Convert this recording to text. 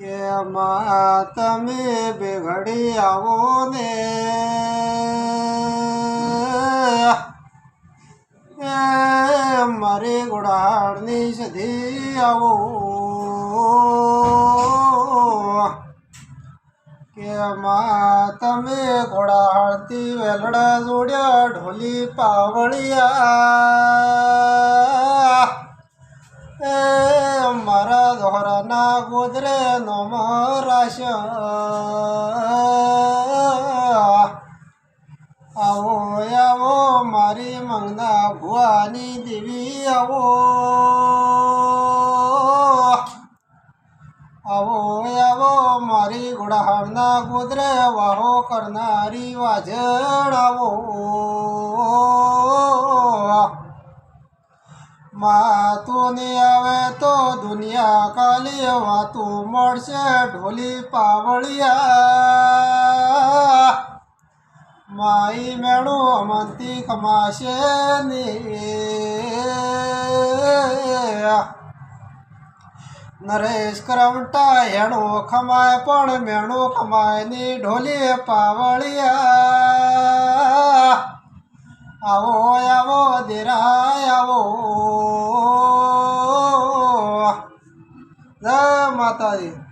કે માં, તમે બેઘડી આવો ને. મારી ગોડાળની સધી આવો. કે માં, તમે ઘોડાળતી વેલડા જોડ્યા ઢોલી પાવળિયા. એ મારા દોહરાના ગોદરે નો મહારાશ આવો આવો, મારી મંગના ભુવાની દેવી, આવો. આવો આવો, મારી ગુડાહારના ગોદરે વાહો કરનારી વાજણ, આવો. માતું ની આવે તો દુનિયા કાલી વાતું મળશે ઢોલી પાવળિયા. માઈ મેળું અમંતી કમાશે નરેશ કરમટા એણું ખમાય, પણ મેણું ખમાયની ઢોલી પાવળિયા. આવો આવો, દેરાય આવો. જય માતાજી.